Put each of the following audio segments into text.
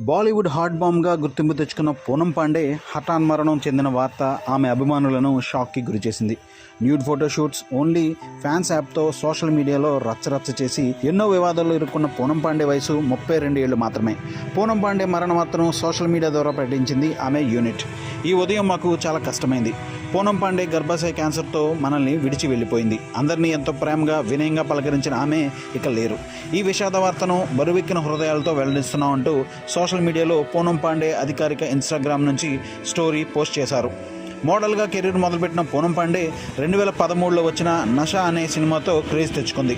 Bollywood hot బాంబ్గా గుర్తింపు తెచ్చుకున్న పూనం పాండే హఠాన్ మరణం చెందిన వార్త ఆమె అభిమానులను షాక్కి గురిచేసింది న్యూడ్ ఫోటోషూట్స్ ఓన్లీ ఫ్యాన్స్ యాప్తో సోషల్ మీడియాలో రచ్చరచ్చ చేసి ఎన్నో వివాదాల్లో ఇరుక్కున్న పూనం పాండే వయసు ముప్పై రెండు ఏళ్ళు మాత్రమే. పూనం పాండే మరణ వార్తను సోషల్ మీడియా ద్వారా ప్రకటించింది ఆమె యూనిట్. ఈ ఉదయం మాకు చాలా కష్టమైంది. పూనం పాండే గర్భాశయ క్యాన్సర్తో మనల్ని విడిచి వెళ్ళిపోయింది. అందరినీ ఎంతో ప్రేమగా వినయంగా పలకరించిన ఆమె ఇక లేరు. ఈ విషాద వార్తను బరువెక్కిన హృదయాలతో వెల్లడిస్తున్నామంటూ సోషల్ మీడియాలో పూనం పాండే అధికారిక ఇన్స్టాగ్రామ్ నుంచి స్టోరీ పోస్ట్ చేశారు. మోడల్గా కెరీర్ మొదలుపెట్టిన పూనం పాండే రెండు వేల పదమూడులో వచ్చిన నష అనే సినిమాతో క్రేజ్ తెచ్చుకుంది.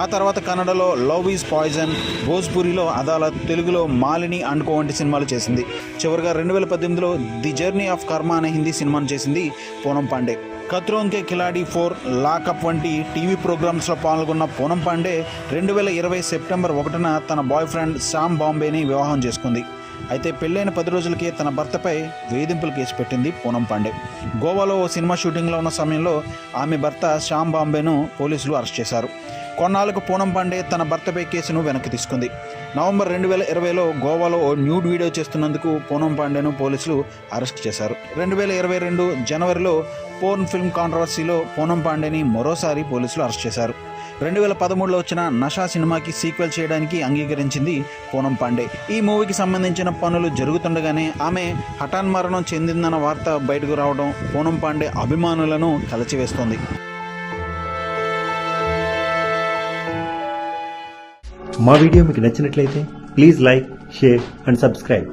ఆ తర్వాత కన్నడలో లవ్ ఈజ్ పాయిజన్ భోజ్పురిలో అదాలత్ తెలుగులో మాలిని అండుకో వంటి సినిమాలు చేసింది. చివరిగా రెండు వేల పద్దెనిమిదిలో ది జర్నీ ఆఫ్ కర్మ అనే హిందీ సినిమాను చేసింది పూనం పాండే. కత్రోంకే కిలాడి ఫోర్ లాకప్ వంటి టీవీ ప్రోగ్రామ్స్లో పాల్గొన్న పూనం పాండే రెండు వేల ఇరవై సెప్టెంబర్ ఒకటిన తన బాయ్ ఫ్రెండ్ శ్యామ్ బాంబేని వివాహం చేసుకుంది. అయితే పెళ్ళైన పది రోజులకే తన భర్తపై వేధింపులు కేసు పెట్టింది పూనం పాండే. గోవాలో ఓ సినిమా షూటింగ్లో ఉన్న సమయంలో ఆమె భర్త శ్యామ్ బాంబేను పోలీసులు అరెస్ట్ చేశారు. కొన్నాళ్ళకు పూనం పాండే తన భర్తపై కేసును వెనక్కి తీసుకుంది. నవంబర్ రెండు వేల ఇరవైలో గోవాలో ఓ న్యూడ్ వీడియో చేస్తున్నందుకు పూనం పాండేను పోలీసులు అరెస్ట్ చేశారు. రెండు వేల ఇరవై రెండు జనవరిలో పోర్న్ ఫిల్మ్ కాంట్రవర్సీలో పూనం పాండేని మరోసారి పోలీసులు అరెస్ట్ చేశారు. రెండు వేల పదమూడులో వచ్చిన నషా సినిమాకి సీక్వెల్ చేయడానికి అంగీకరించింది పూనం పాండే. ఈ మూవీకి సంబంధించిన పనులు జరుగుతుండగానే ఆమె హఠాన్ మరణం చెందిందన్న వార్త బయటకు రావడం పూనం పాండే అభిమానులను కలచివేస్తోంది. మా వీడియో మీకు నచ్చినట్లయితే please like share and subscribe.